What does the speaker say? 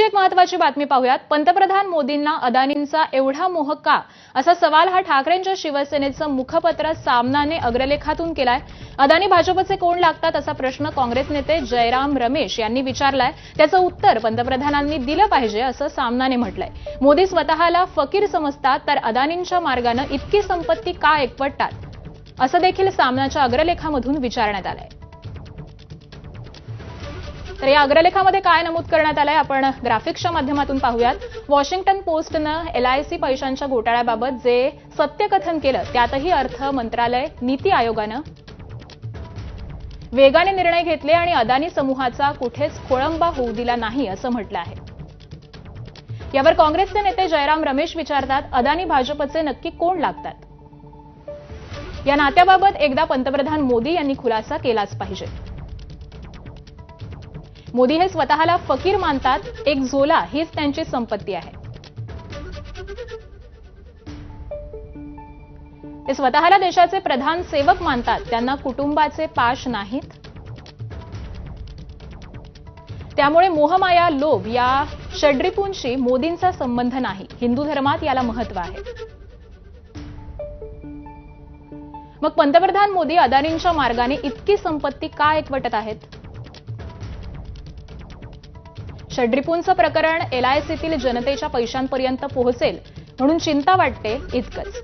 एक महत्वाची बातमी पाहूयात. पंतप्रधान मोदींना अदानींचा एवढा मोह का? असा सवाल हा ठाकरेंच्या शिवसेनेचं मुखपत्र सामनाने अग्रलेखातून केलाय. अदानी भाजपचे कोण लागतात असा प्रश्न काँग्रेस नेते जयराम रमेश यांनी विचारलाय. त्याचं उत्तर पंतप्रधानांनी दिलं पाहिजे असं सामनाने म्हटलंय. मोदी स्वतःला फकीर समजतात तर अदानींच्या मार्गानं इतकी संपत्ती का एकवटतात? असं देखील सामनाच्या अग्रलेखामधून विचारण्यात आलंय. तर या अग्रलेखामध्ये काय नमूद करण्यात आलंय आपण ग्राफिक्सच्या माध्यमातून पाहूयात. वॉशिंग्टन पोस्टनं एलआयसी पैशांच्या घोटाळ्याबाबत जे सत्यकथन केलं त्यातही अर्थ मंत्रालय नीती आयोगानं. वेगाने निर्णय घेतले आणि अदानी समूहाचा कुठेच खोळंबा होऊ दिला नाही असं म्हटलं आहे. यावर काँग्रेसचे नेते जयराम रमेश विचारतात अदानी भाजपचे नक्की कोण लागतात? या नात्याबाबत एकदा पंतप्रधान मोदी यांनी खुलासा केलाच पाहिजे. मोदी हे स्वतःला फकीर मानतात एक झोला हीच त्यांची संपत्ती आहे. ते स्वतःला देशाचे प्रधान सेवक मानतात त्यांना कुटुंबाचे पाश नाहीत. त्यामुळे मोहमाया लोभ या षड्रिपूंशी मोदींचा संबंध नाही. हिंदू धर्मात याला महत्त्व आहे. मग पंतप्रधान मोदी अदानींच्या मार्गाने इतकी संपत्ती का एकवटत आहेत? षड्रिपूंचं प्रकरण एलआयसीतील जनतेच्या पैशांपर्यंत पोहोचेल म्हणून चिंता वाटते इतकंच.